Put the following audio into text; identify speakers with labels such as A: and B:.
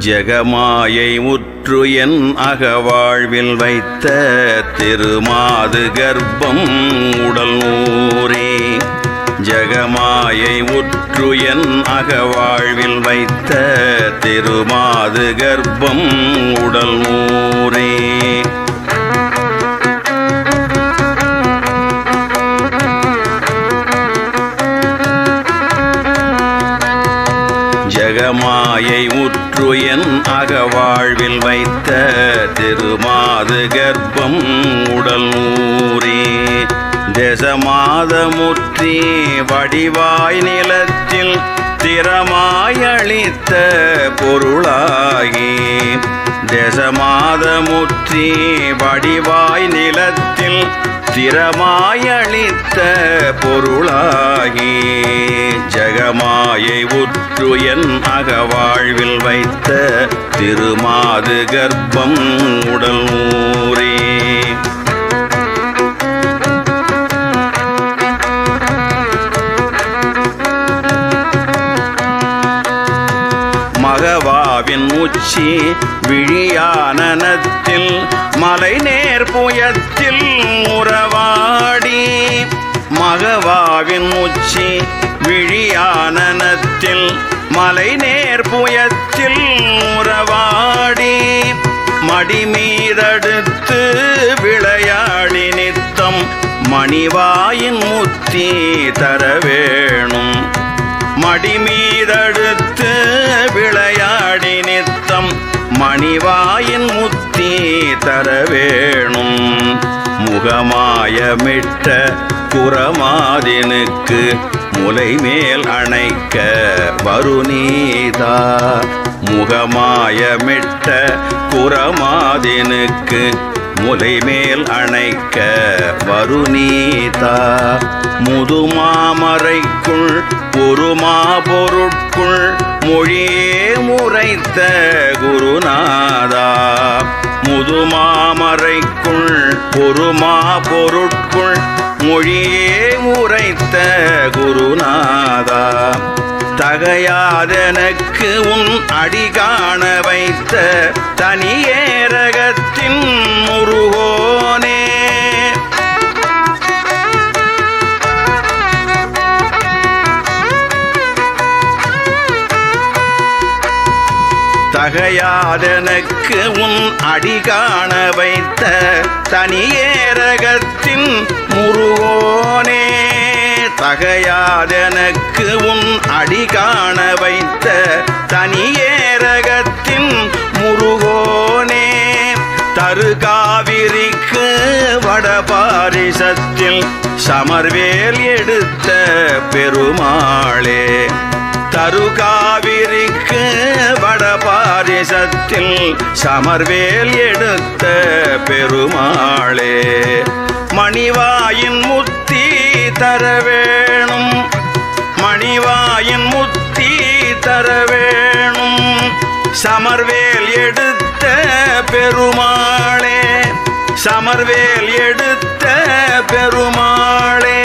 A: ஜெகமாயை உற்று என் அகவாழ்வில் வைத்த திருமாது கர்ப்பம் உடல் ஊரே ஜெகமாயை உற்று என் அகவாழ்வில் வைத்த திருமாது கர்ப்பம் உடல் ஊரே மாயை உற்று என் அகவாழ்வில் வைத்த திருமாது கர்ப்பம் உடல் ஊரே தேசமாதமுற்றி வடிவாய் நிலத்தில் திறமாயளித்த பொருளாகி தேசமாதமுற்றி வடிவாய் நிலத்தில் திறமாயளித்த பொருளாகி ஜெகமாயை உற்று என் அகவாழ்வில் வைத்த திருமாது கர்ப்பம் உடல் ஊரே. மகவாவின் உச்சி விழியானனத்தில் மலை நேர்புயத்தில் உறவாடி. மகவாவின் உச்சி விழியானனத்தில் மலை நேர்புயத்தில் உறவாடி. மடிமீதடுத்து விளையாடி நித்தம் மணிவாயின் முத்தி தர வேணும் மடிமீதடு மணிவாயின் முத்தி தர வேணும் முகமாயமிட்ட குரமாதினுக்கு முலை மேல் அணைக்க வருநீதா. முகமாயமிட்ட குரமாதினுக்கு முலை மேல் அணைக்க வருநீதா. முதுமாமரைக்குள் பொறுமா பொருட்குள் மொழியே முறைத்த நாதா முதுமாமரைக்குள் பொறுமா பொருட்குள் மொழியே உரைத்த குருநாதா. தகையாதனுக்கு உன் அடி காண வைத்த தனியேரகத்தின் முருகோ. தகையாதனுக்கு உன் அடி காண வைத்த தனியேரகத்தின் முருகோனே. தகையாதனுக்கு உன் அடி காண வைத்த தனியேரகத்தின் முருகோனே. தருகாவிரிக்கு வடபாரிசத்தில் சமர்வேல் எடுத்த பெருமாளே. தருகா சமர்வேல் எடுத்த பெருமாளே மணிவாயின் முத்தி தர வேணும். மணிவாயின் முத்தி தர வேணும். சமர்வேல் எடுத்த பெருமாளே சமர்வேல் எடுத்த பெருமாளே.